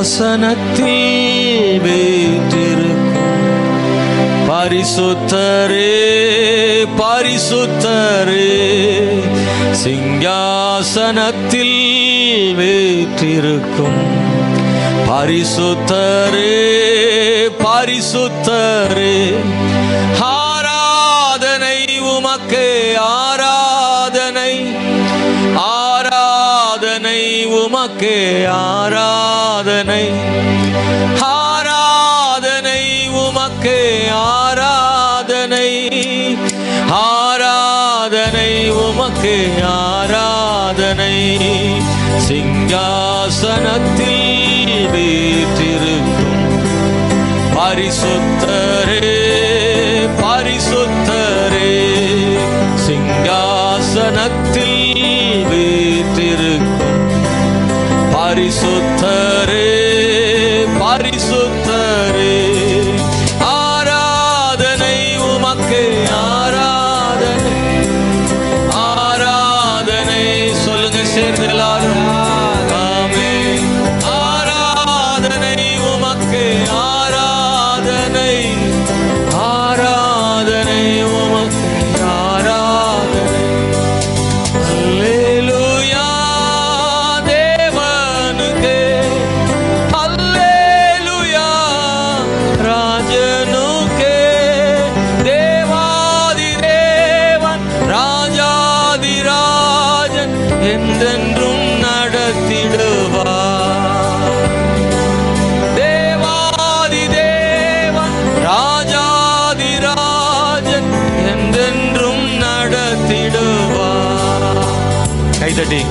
சிங்காசனத்தில் வீற்றிருக்கும் பரிசுத்தரே பரிசுத்தரே. சிங்காசனத்தில் வீற்றிருக்கும் பரிசுத்தரே பரிசுத்தரே. ஆராதனை உமக்கு ஆராதனை உமக்கு ஆராதனை. ஆராதனை உமக்கு ஆராதனை. ஆராதனை உமக்கு ஆராதனை. சிங்காசனத்தில் வீற்றிருக்கும் பரிசுத்தரே பரிசுத்தரே. சிங்காசனத்தில் வீ பரிசுத்தரே பரிசுத்தரே. ஆராதனை உமக்கு ஆராதனை ஆராதனை. சொல்லுங்க சேர்ந்து எல்லாரும் என்றென்றும் நடத்திடுவார். தேவாதி தேவன் ராஜாதி ராஜன் என்றென்றும் நடத்திடுவார். கைதட்டி.